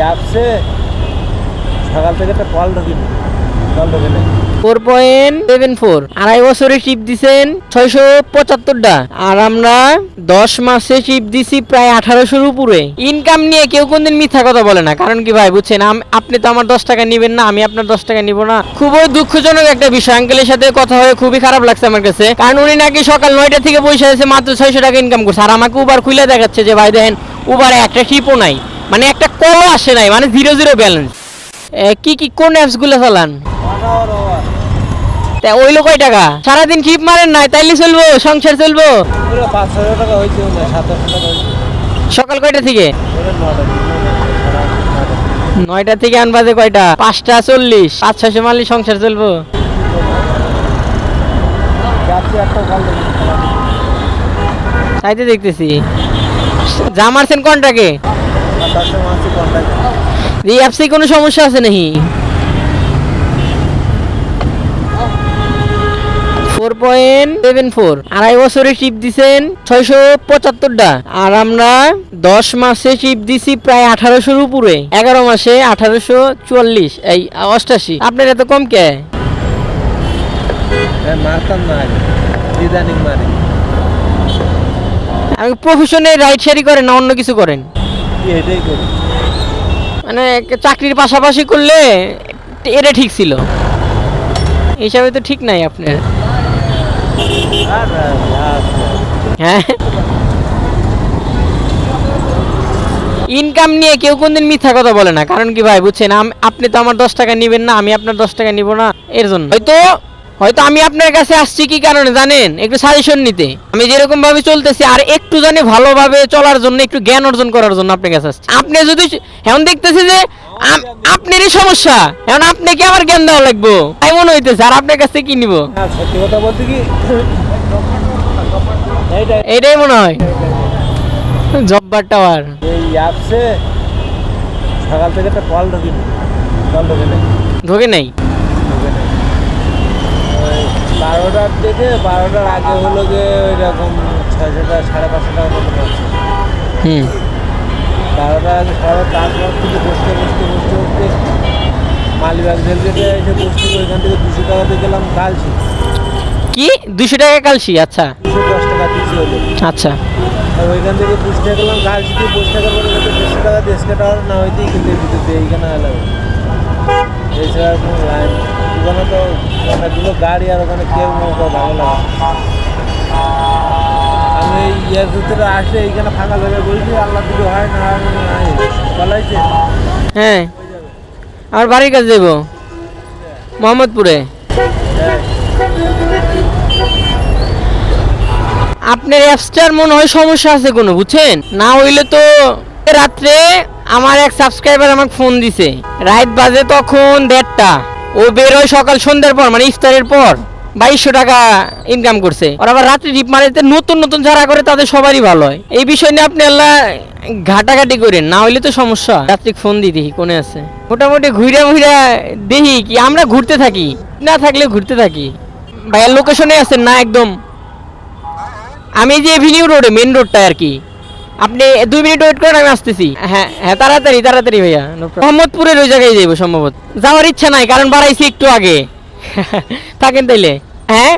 অ্যাপসে সকাল থেকে একটা কল ঢুকিনি। কল ঢুকে ফোর পয়েন্ট সেভেন ফোর। আড়াই বছরে চিপ দিছেন ছয়শো পঁচাত্তরটা। আর আমরা দশ মাসে চিপ দিছি প্রায় আঠারোশোর উপরে। ইনকাম নিয়ে কেউ কোনদিন মিথ্যা কথা বলে না। কারণ কি ভাই, বুঝছেন? আপনি তো আমার দশ টাকা নিবেন না, আমি আপনার দশ টাকা নিব না। খুবই দুঃখজনক একটা বিষয়। আঙ্কেলের সাথে কথা হয়ে খুবই খারাপ লাগছে আমার কাছে। কারণ উনি নাকি সকাল নয়টা থেকে বসে আছে, মাত্র ছয়শো টাকা ইনকাম করছে। আর আমাকে উবার খুলে দেখাচ্ছে যে, ভাই দেখেন উবারে একটা ট্রিপও নাই। মানে একটা কলও আসে নাই মানে জিরো জিরো ব্যালেন্স কি কি, কোন অ্যাপসগুলো চালান? তা ওইলো কয় টাকা? সারাদিন খিপ মারেন নাই, তাইলে চলবো, সংসার চলবো? সকাল কয়টা থেকে? নয়টা থেকে আন বাজে কয়টা? পাঁচটা চল্লিশ, পাঁচ ছশো মারলে সংসার চলবো। তাইতে দেখতেছি। যা মারছেন কোনটাকে? এই অ্যাপসে কোনো সমস্যা আছে নাকি? ফোর পয়েন্ট সেভেন ফোর আড়াই বছরে চিপ দিছেন ছয়শো পঁচাত্তরটা। আর আমরা দশ মাসে চিপ দিছি প্রায় আঠারোশোর উপরে। এগারো মাসে আঠারোশো চুয়াল্লিশ এই অষ্টাশি। আপনার এত কম কে? মারতাম না ইদানিং মারি। আমি প্রফেশনে রাইড শেয়ারি করেন না অন্য কিছু করেন? কি এটাই করি। মানে চাকরির পাশাপাশি করলে এটা ঠিক ছিল। হিসাবে তো ঠিক নাই আপনার। আর হ্যাঁ। ইনকাম নিয়ে কেউ কোনদিন মিথ্যা কথা বলে না। কারণ কি ভাই বুঝছেন আপনি তো আমার দশ টাকা নিবেন না আমি আপনার দশ টাকা নিব না এর জন্য। হয়তো হয়তো আমি আপনার কাছে আসছি কি কারণে জানেন? একটু সাজেশন নিতে। আমি যেরকম ভাবে চলতেছি আর একটু জানি ভালোভাবে চলার জন্য একটু জ্ঞান অর্জন করার জন্য আপনার কাছে আসছি। আপনি যদি এখন দেখতেছি যে আপনারই সমস্যা। এখন আপনি কি আমার জ্ঞান দেওয়া লাগবো। তাই মনে হইতেছে আর আপনার কাছে কি নিব? সত্যি কথা বলতে কি এটাই মনে হয়। জব্বার টাওয়ার। এই অ্যাপসে সকাল থেকে একটা কল ঢুকিনি। কল ঢুকে নেই ঢোকে নাই? বারোটার থেকে বারোটার আগে হলো গিয়ে ওই রকম ছয়শো টাকা সাড়ে পাঁচশো টাকা মতো পাচ্ছে হুম। বারোটার আগে সবাই তারপর থেকে বসতে বসতে বসতে বসতে মালিবাগ রেলগেটে এসে বসতে ওইখান থেকে দুশো টাকা দিয়ে গেলাম কালছি কি? দুশো টাকা কালসি? আচ্ছা। দুশো দশ টাকা দিচ্ছি হলো আচ্ছা। আর ওইখান থেকে বসতে গেলাম কালছি দিয়ে বসতে গেলাম দেড়শো টাকা এসকে টাকা না হইতেই কিন্তু এইখানে এলাম। এছাড়া কোনো লাইন ওখানে তো অনেকগুলো গাড়ি আর ওখানে কেউ নৌকা ভালো লাগে। আমি ইয়ের ভিতরে আসলে এইখানে ফাঁকা জায়গায় বলছি আল্লাহ দিকে হয়, না বলাইছে হ্যাঁ। আমার বাড়ির কাছে যাব মোহাম্মদপুরে? আপনার অ্যাপসটার মনে হয় সমস্যা আছে কোনো, বুঝছেন? না হইলে তো রাত্রে আমার এক সাবস্ক্রাইবার আমাকে ফোন দিছে। রাত বাজে তখন দেড়টা। ও বের হয় সকাল সন্ধ্যার পর মানে ইফতারের পর। বাইশশো টাকা ইনকাম করছে। ওর আবার রাত্রে রিপ মারিতে নতুন নতুন যারা করে তাদের সবারই ভালো হয়। এই বিষয় নিয়ে আপনি আল্লাহ ঘাটাঘাটি করেন, না হইলে তো সমস্যা। রাত্রে ফোন দিই দেখি, কোনে আছে। মোটামুটি ঘুরে ঘুরে দেখি কি আমরা ঘুরতে থাকি, না থাকলে ঘুরতে থাকি। ভাইয়ার লোকেশনে আছেন না একদম? আমি যে এভিনিউ রোডে মেন রোডটা আর কি। আপনি দুই মিনিট ওয়েট করেন, আমি আসতেছি। হ্যাঁ হ্যাঁ তাড়াতাড়ি তাড়াতাড়ি ভাইয়া মোহাম্মদপুরের ওই জায়গায় যাইবো সম্ভবত। যাওয়ার ইচ্ছা নাই, কারণ বাড়াইছি একটু আগে। থাকেন তাইলে। হ্যাঁ?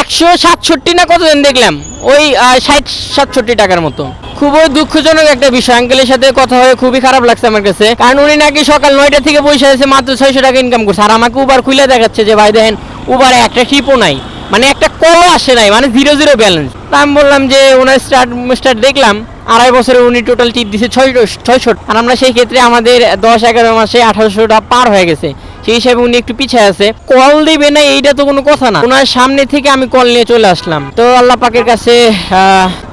একশো সাতষট্টি না কতদিন দেখলাম? ওই ষাট সাতষট্টি টাকার মতো। খুবই দুঃখজনক একটা বিষয়। আঙ্কেলের সাথে কথা হয়ে খুবই খারাপ লাগছে আমার কাছে। কারণ উনি নাকি সকাল নয়টা থেকে পয়সা আছে, মাত্র ছয়শো টাকা ইনকাম করছে। আর আমাকে উবার খুলে দেখাচ্ছে যে, ভাই দেখেন উবারে একটা ট্রিপও নাই। মানে একটা কলও আসে নাই মানে জিরো জিরো ব্যালেন্স আমি বললাম যে, ওনার স্টার্ট স্টার্ট দেখলাম, আড়াই বছরে উনি টোটাল টিপ দিছে ছয় ছয়শো আর আমরা সেই ক্ষেত্রে আমাদের দশ এগারো মাসে আঠারোশোটা পার হয়ে গেছে। সেই হিসাবে উনি একটু পিছিয়ে আছে। কল দিবে না, এইটা তো কোনো কথা না। ওনার সামনে থেকে আমি কল নিয়ে চলে আসলাম। তো আল্লাহ পাকের কাছে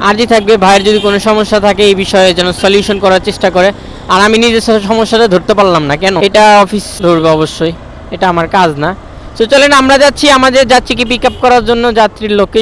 আর্জি থাকবে, ভাইয়ের যদি কোনো সমস্যা থাকে এই বিষয়ে যেন সলিউশন করার চেষ্টা করে। আর আমি নিজের সমস্যাটা ধরতে পারলাম না, কেন? এটা অফিস ধরবে অবশ্যই। এটা আমার কাজ না। তো চলেন আমরা যাচ্ছি আমাদের যাচ্ছি কি পিক আপ করার জন্য যাত্রীর লোকে